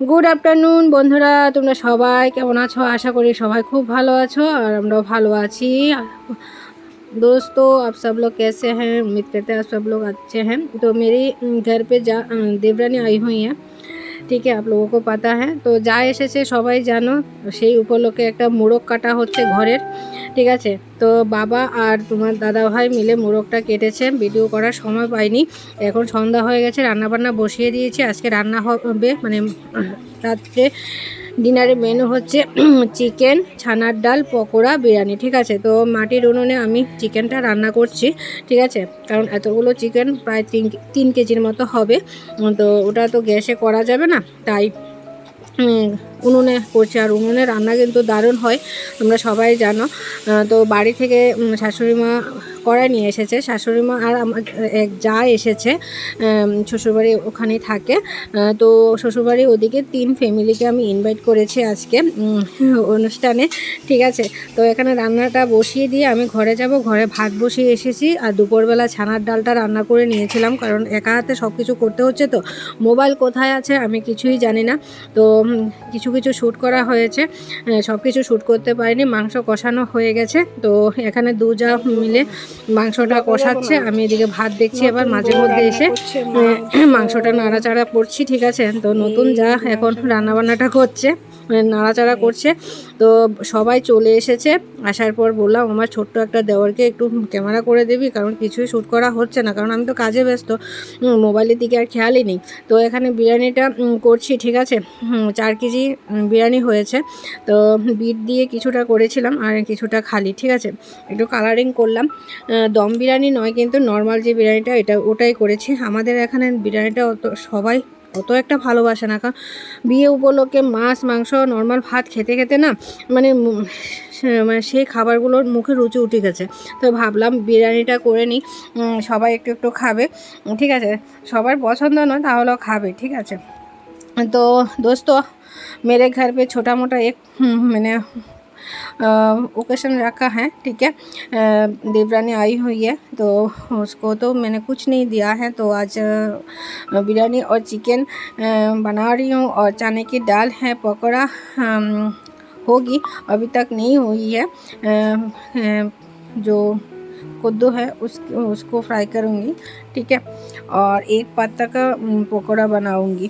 Good afternoon বন্ধুরা তোমরা সবাই কেমন আছো আশা করি সবাই খুব ভালো আছো আর আমরাও ভালো আছি दोस्तों आप सब लोग कैसे हैं उम्मीद करते हैं आप सब लोग अच्छे हैं तो मेरी अम, घर पे जा अ, देवरानी आई हुई हैं ঠিক আপ লোগোকে পাতা হ্যাঁ তো যা এসেছে সবাই জানো সেই উপলক্ষে একটা মোড়ক কাটা হচ্ছে ঘরের, ঠিক আছে? তো বাবা আর তোমার দাদা ভাই মিলে মোড়কটা কেটেছে ভিডিও করার সময় পাইনি। এখন সন্ধ্যা হয়ে গেছে, রান্নাবান্না বসিয়ে দিয়েছি। আজকে রান্না হবে মানে রাত্রে ডিনারের মেনু হচ্ছে চিকেন ছানার ডাল, পকোড়া, বিরিয়ানি, ঠিক আছে? তো মাটির উনুনে আমি চিকেনটা রান্না করছি, ঠিক আছে? কারণ এতগুলো চিকেন প্রায় তিন তিন কেজির মতো হবে। তো ওটা তো গ্যাসে করা যাবে না, তাই উনুনে করছি। আর উনুনে রান্না কিন্তু দারুণ হয়, তোমরা সবাই জানো। তো বাড়ি থেকে শাশুড়ি মা কড়াই নিয়ে এসেছে। শাশুড়ি মা আর আমার, এক যা এসেছে শ্বশুরবাড়ি ওখানেই থাকে। তো শ্বশুরবাড়ি ওদিকে তিন ফ্যামিলিকে আমি ইনভাইট করেছি আজকে অনুষ্ঠানে। ঠিক আছে? তো এখানে রান্নাটা বসিয়ে দিয়ে আমি ঘরে যাব। ঘরে ভাত বসিয়ে এসেছি আর দুপুরবেলা ছানার ডালটা রান্না করে নিয়েছিলাম কারণ একা হাতে সব কিছু করতে হচ্ছে তো। মোবাইল কোথায় আছে আমি কিছুই জানি না। তো কিছু কিছু শ্যুট করা হয়েছে। সব কিছু শ্যুট করতে পারিনি। মাংস কষানো হয়ে গেছে। তো এখানে দু যা মিলে মাংসটা কষাচ্ছে, আমি এদিকে ভাত দেখছি, এবার মাঝে মধ্যে এসে মাংসটা নাড়াচাড়া করছি, ঠিক আছে? তো নতুন যা এখন রান্নাবান্নাটা করছে মানে নাড়াচাড়া করছে। তো সবাই চলে এসেছে। আসার পর বললাম, আমার ছোট্ট একটা দেওয়ারকে একটু ক্যামেরা করে দিবি, কারণ কিছুই শ্যুট করা হচ্ছে না। কারণ আমি তো কাজে ব্যস্ত। মোবাইলের দিকে আর খেয়ালই নেই। তো এখানে বিরিয়ানিটা করছি, ঠিক আছে? চার কেজি বিরিয়ানি হয়েছে। তো বিট দিয়ে কিছুটা করেছিলাম আর কিছুটা খালি, ঠিক আছে? একটু কালারিং করলাম। দম বিরিয়ানি নয়, কিন্তু নর্মাল যে বিরিয়ানিটা, এটা ওটাই করেছি। আমাদের এখানে বিরিয়ানিটা অত সবাই অত একটা ভালোবাসে না কারণ বিয়ে উপলক্ষে মাছ মাংস নর্মাল ভাত খেতে খেতে না মানে উম, সে- মানে সেই খাবারগুলোর মুখে রুচি উঠে গেছে তো ভাবলাম বিরিয়ানিটা করে নিই উম, সবাই একটু একটু খাবে উম, ঠিক আছে সবার পছন্দ নয় তাহলেও খাবে ঠিক আছে तो दोस्तों मेरे घर पे छोटा मोटा एक हम्म, मैंने ओकेशन रखा है, ठीक है? देवरानी आई हुई है तो उसको तो मैंने कुछ नहीं दिया है तो आज बिरयानी और चिकन बना रही हूँ और चने की दाल है, पकौड़ा होगी, अभी तक नहीं हुई है। जो कद्दू है, उस, उसको फ्राई करूँगी, ठीक है? और एक पत्ता का पकौड़ा बनाऊँगी।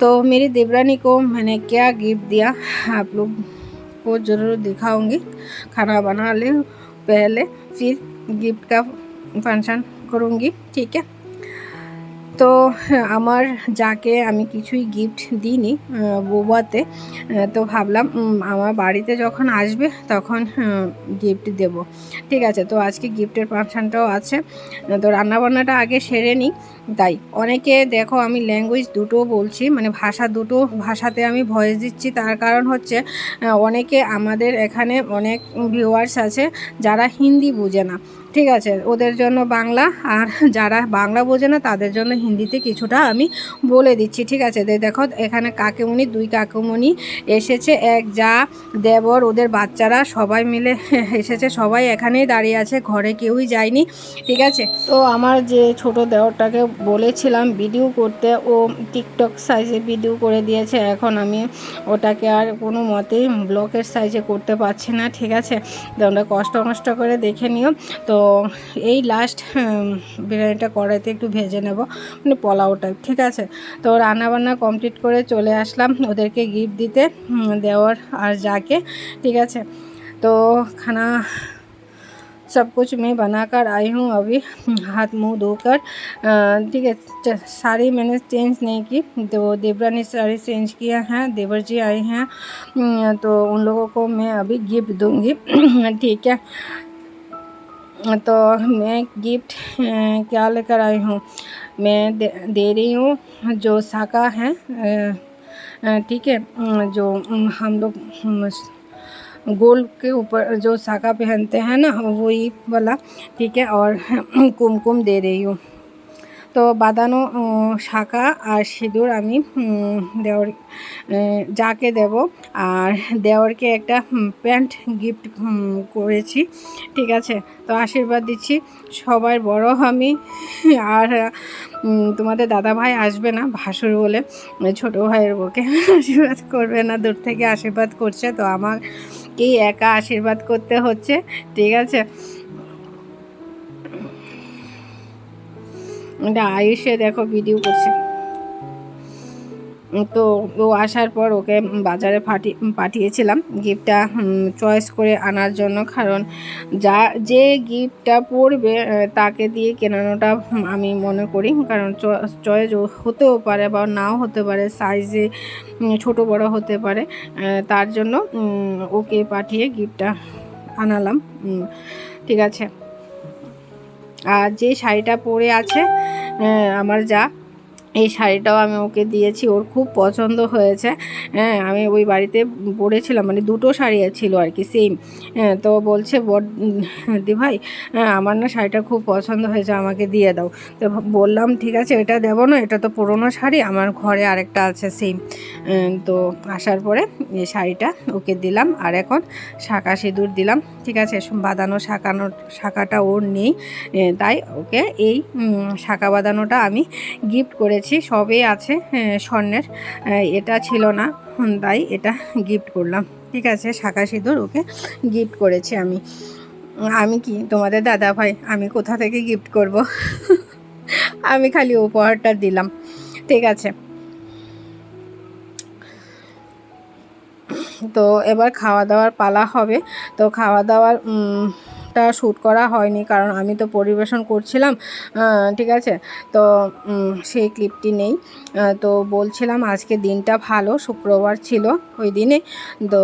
तो मेरी देवरानी को मैंने क्या गिफ्ट दिया? आप लोग को ज़रूर दिखाऊंगी खाना बना ले पहले फिर गिफ्ट का फंक्शन करूँगी ठीक है তো আমার যাকে আমি কিছুই গিফট দিইনি আহ, বৌবাতে আহ, তো ভাবলাম উম, আমার বাড়িতে যখন আসবে তখন গিফট দেব ঠিক আছে তো আজকে গিফটের ফাংশানটাও আছে তো রান্নাবান্নাটা আগে সেরে নিই তাই। অনেকে দেখো আমি ল্যাঙ্গুয়েজ দুটো বলছি মানে ভাষা দুটো ভাষাতে আমি ভয়েস দিচ্ছি। তার কারণ হচ্ছে অনেকে আমাদের এখানে অনেক ভিউয়ার্স আছে যারা হিন্দি বোঝে না। ঠিক আছে, ওদের জন্য বাংলা আর যারা বাংলা বোঝে না, তাদের জন্য হিন্দিতে কিছুটা আমি বলে দিচ্ছি। ঠিক আছে দেখো, এখানে কাকুমণি, দুই কাকুমণি এসেছে, এক যা, দেবর, ওদের বাচ্চারা সবাই মিলে এসেছে, সবাই এখানেই দাঁড়িয়ে আছে, ঘরে কেউই যায়নি। ঠিক আছে, তো আমার যে ছোট দেওরটাকে বলেছিলাম ভিডিও করতে, ও টিকটক সাইজে ভিডিও করে দিয়েছে। এখন আমি ওটাকে আর কোনো মতেই ব্লকের সাইজে করতে পারছি না, ঠিক আছে? তোমরা কষ্ট কষ্ট করে দেখে নিও। তো এই লাস্ট বিরিয়ানিটা কড়াইতে একটু ভেজে নেব মানে পোলাও টাইপ ঠিক আছে? তো রান্নাবান্না কমপ্লিট করে চলে আসলাম ওদেরকে গিফট দিতে দেওয়ার আর যাকে, ঠিক আছে? তো খানা सब कुछ मैं बनाकर आई हूँ अभी। हाथ मुँह धोकर। ठीक है साड़ी मैंने चेंज नहीं की। तो देवरा ने साड़ी चेंज किया है देवर जी आए हैं। तो उन लोगों को मैं अभी गिफ्ट दूँगी। ठीक है। तो मैं गिफ्ट क्या लेकर आई हूँ? मैं दे, दे रही हूँ जो साका है ठीक है जो हम लोग गोल्ड के ऊपर जो साका पहनते हैं ना वही वाला ठीक है और कुमकुम दे रही हूँ তো বাঁধানো উম, শাঁখা আর সিঁদুর আমি উম, দেওর আহ, যাকে দেব আর দেওরকে একটা উম, প্যান্ট গিফট উম, করেছি ঠিক আছে তো আশীর্বাদ দিচ্ছি সবার বড় আমি আর উম, তোমাদের দাদা ভাই আসবে না ভাসুর বলে ছোট ভাইয়ের বউকে আশীর্বাদ করবে না দূর থেকে আশীর্বাদ করছে তো আমাকেই একা আশীর্বাদ করতে হচ্ছে ঠিক আছে? এটা আয়ুষে দেখো ভিডিও করছে। তো ও আসার পর ওকে বাজারে ফাটি পাঠিয়েছিলাম গিফটটা চয়েস করে আনার জন্য। কারণ যা, যে গিফটটা পড়বে তাকে দিয়ে কেনানোটা আমি মনে করি। কারণ চয়েস হতেও পারে বা নাও হতে পারে, সাইজে ছোট বড় হতে পারে। তার জন্য ওকে পাঠিয়ে গিফটটা আনালাম। ঠিক আছে। আর যে শাড়িটা পরে আছে আমার যা এই শাড়িটাও আমি ওকে দিয়েছি, ওর খুব পছন্দ হয়েছে। হ্যাঁ আমি ওই বাড়িতে পরেছিলাম মানে দুটো শাড়ি ছিল আর কি সেম হ্যাঁ তো বলছে বড দি ভাই হ্যাঁ আমার না শাড়িটা খুব পছন্দ হয়েছে, আমাকে দিয়ে দাও। তো বললাম, ঠিক আছে, এটা দেবো না, এটা তো পুরোনো শাড়ি, আমার ঘরে আরেকটা আছে সেম তো আসার পরে এই শাড়িটা ওকে দিলাম, আর এখন শাঁখা সিঁদুর দিলাম, ঠিক আছে বাঁধানো শাঁকানো শাঁখাটা ওর নেই। তাই ওকে এই শাঁখা বাঁধানোটা আমি গিফট করেছি। সবই আছে স্বর্ণের। এটা ছিল না তাই এটা গিফট করলাম। ঠিক আছে, শাঁখা সিঁদুর ওকে গিফট করেছি আমি। আমি কি, তোমাদের দাদা ভাই, আমি কোথা থেকে গিফট করব? আমি খালি উপহারটা দিলাম। ঠিক আছে। তো এবার খাওয়া দাওয়ার পালা হবে। তো খাওয়া দাওয়ার উম, টা শ্যুট করা হয়নি কারণ আমি তো পরিবেশন করছিলাম ঠিক আছে? তো সেই ক্লিপটি নেই। তো বলছিলাম আজকে দিনটা ভালো শুক্রবার ছিল ওই দিনে তো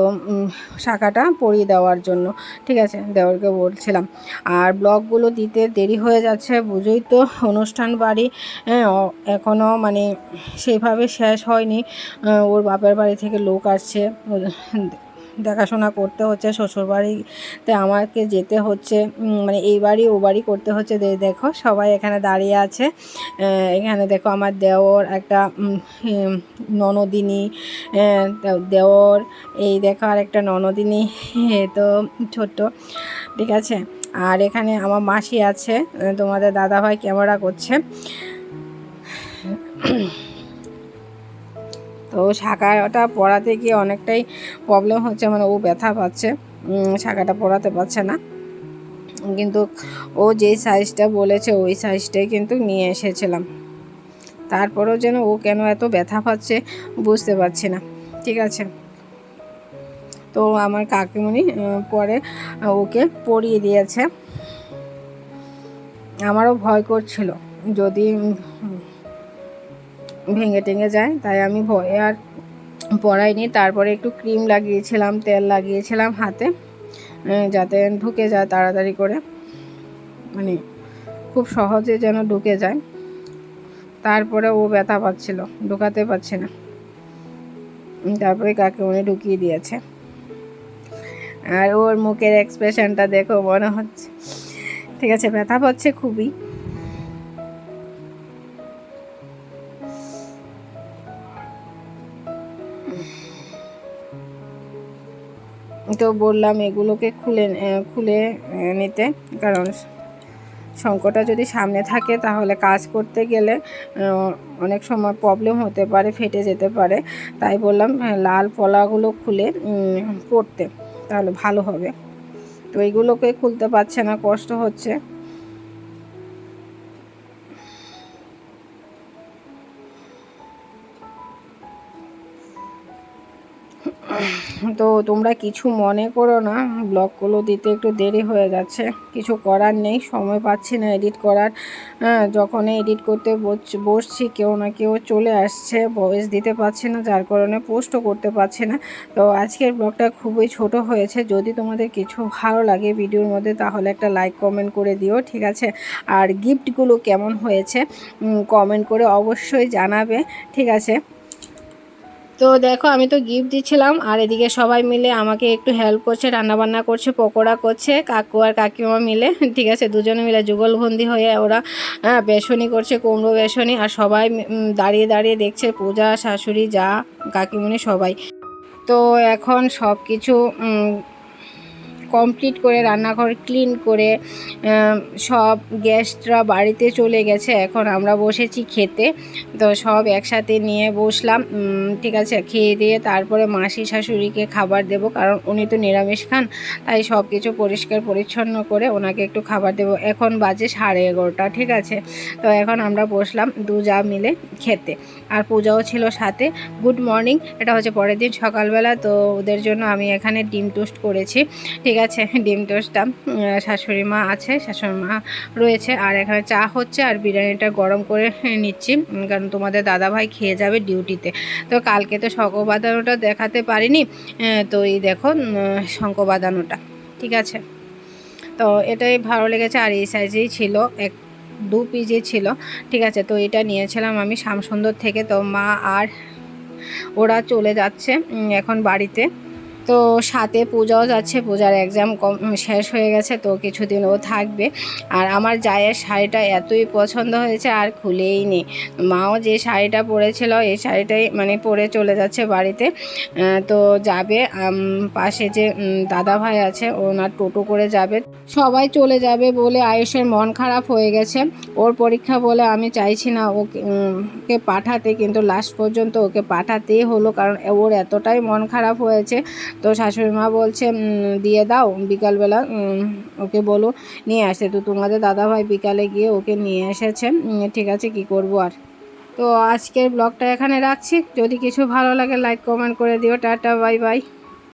শাখাটা পরিয়ে দেওয়ার জন্য ঠিক আছে? দেওয়ারকে বলছিলাম। আর ব্লগগুলো দিতে দেরি হয়ে যাচ্ছে বুঝোই তো অনুষ্ঠান বাড়ি হ্যাঁ এখনও মানে সেইভাবে শেষ হয়নি। ওর বাপের বাড়ি থেকে লোক আসছে দেখাশোনা করতে হচ্ছে, শ্বশুরবাড়িতে আমাকে যেতে হচ্ছে মানে এই বাড়ি ও বাড়ি করতে হচ্ছে। দেখো, সবাই এখানে দাঁড়িয়ে আছে। এখানে দেখো আমার দেওর, একটা ননদিনী দেওর, এই দেখো আর একটা ননদিনী তো ছোট্ট, ঠিক আছে? আর এখানে আমার মাসি আছে তোমাদের দাদাভাই ক্যামেরা করছে। তো শাখাটা পড়াতে গিয়ে অনেকটাই প্রবলেম হচ্ছে মানে ও ব্যথা পাচ্ছে। শাখাটা পড়াতে পারছে না। কিন্তু ও যেই সাইজটা বলেছে, ওই সাইজটাই কিন্তু নিয়ে এসেছিলাম। তারপরেও যেন ও কেন এত ব্যথা পাচ্ছে বুঝতে পারছি না। ঠিক আছে? তো আমার কাকিমণি পরে ওকে পরিয়ে দিয়েছে। আমারও ভয় করছিল। যদি ভেঙে টেঙে যায়, তাই আমি ভয়ে আর পরাইনি তারপরে একটু ক্রিম লাগিয়েছিলাম, তেল লাগিয়েছিলাম হাতে যাতে ঢুকে যায় তাড়াতাড়ি করে। মানে খুব সহজে যেন ঢুকে যায়। তারপরে ও ব্যথা পাচ্ছিল, ঢুকাতে পারছে না। তারপরে কাকে উনি ঢুকিয়ে দিয়েছে। আর ওর মুখের এক্সপ্রেশনটা দেখো মনে হচ্ছে। ঠিক আছে, ব্যথা পাচ্ছে খুবই। তো বললাম এগুলোকে খুলে খুলে নিতে। কারণ শঙ্কটা যদি সামনে থাকে তাহলে কাজ করতে গেলে অনেক সময় প্রবলেম হতে পারে, ফেটে যেতে পারে। তাই বললাম লাল পলাগুলো খুলে পড়তে, তাহলে ভালো হবে। তো এগুলোকে খুলতে পারছে না, কষ্ট হচ্ছে। তো তোমরা কিছু মনে করো না, ব্লগগুলো দিতে একটু দেরি হয়ে যাচ্ছে। কিছু করার নেই, সময় পাচ্ছি না এডিট করার। হ্যাঁ যখন এডিট করতে বস- বসছি, কেউ না কেউ চলে আসছে, ভয়েস দিতে পারছি না, যার কারণে পোস্টও করতে পারছি না। তো আজকের ব্লগটা খুবই ছোট হয়েছে। যদি তোমাদের কিছু ভালো লাগে ভিডিওর মধ্যে, তাহলে একটা লাইক, কমেন্ট করে দিও, ঠিক আছে? আর গিফটগুলো কেমন হয়েছে কমেন্ট করে অবশ্যই জানাবে, ঠিক আছে? তো দেখো আমি তো গিফট দিচ্ছিলাম আর এদিকে সবাই মিলে আমাকে একটু হেল্প করছে রান্নাবান্না করছে পকোড়া করছে কাকু আর কাকিমা মিলে ঠিক আছে? দুজনে মিলে যুগলবন্দি হয়ে ওরা হ্যাঁ, বেসনি করছে কুমড়ো বেসনি আর সবাই দাঁড়িয়ে দাঁড়িয়ে দেখছে পূজা শাশুড়ি যা কাকিমণি সবাই। তো এখন সব কিছু কমপ্লিট করে রান্নাঘর ক্লিন করে সব গেস্টরা বাড়িতে চলে গেছে। এখন আমরা বসেছি খেতে। তো সব একসাথে নিয়ে বসলাম। ঠিক আছে, খেয়ে দিয়ে তারপরে মাসি শাশুড়িকে খাবার দেব, কারণ উনি তো নিরামিষ খান, তাই সব কিছু পরিষ্কার পরিচ্ছন্ন করে ওনাকে একটু খাবার দেব। এখন বাজে সাড়ে এগারোটা, ঠিক আছে? তো এখন আমরা বসলাম দু যা মিলে খেতে। আর পূজাও ছিল সাথে। গুড মর্নিং এটা হচ্ছে পরের দিন সকালবেলা, তো ওদের জন্য আমি এখানে ডিম টোস্ট করেছি। ঠিক আছে ডিম টোস্টটা। শাশুড়ি মা আছে, শাশুড়ি মা রয়েছে, আর এখানে চা হচ্ছে, আর বিরিয়ানিটা গরম করে নিচ্ছি কারণ তোমাদের দাদাভাই খেয়ে যাবে ডিউটিতে। তো কালকে তো শঙ্খ বাঁধানোটা দেখাতে পারিনি তো এই দেখো শঙ্খ বাঁধানোটা ঠিক আছে? তো এটাই ভালো লেগেছে, আর এই সাইজেই ছিল, এক, দু পিজি ছিল, ঠিক আছে? তো এটা নিয়েছিলাম আমি শ্যামসুন্দর থেকে, তো মা আর ওরা চলে যাচ্ছে এখন বাড়িতে। তো সাথে পূজাও যাচ্ছে, পূজার এক্সাম কম শেষ হয়ে গেছে, তো কিছুদিন ও থাকবে। আর আমার জায়ের শাড়িটা এতই পছন্দ হয়েছে, আর খুলেই নেই। মাও যে শাড়িটা পরেছিল এই শাড়িটাই মানে পরে চলে যাচ্ছে বাড়িতে। তো যাবে পাশে যে দাদা ভাই আছে, ওনার টোটো করে যাবে। সবাই চলে যাবে বলে আয়ুষের মন খারাপ হয়ে গেছে। ওর পরীক্ষা বলে আমি চাইছি না ওকে পাঠাতে, কিন্তু লাস্ট পর্যন্ত ওকে পাঠাতেই হলো কারণ ওর এতটাই মন খারাপ হয়েছে। তো শাশুড়ি মা বলছে দিয়ে দাও, বিকালবেলা ওকে বলো, নিয়ে আসতে। তো তোমাদের দাদাভাই বিকালে গিয়ে ওকে নিয়ে এসেছে। ঠিক আছে, কি করব আর। তো আজকের ব্লগটা এখানে রাখছি। যদি কিছু ভালো লাগে লাইক কমেন্ট করে দিও। Tata bye bye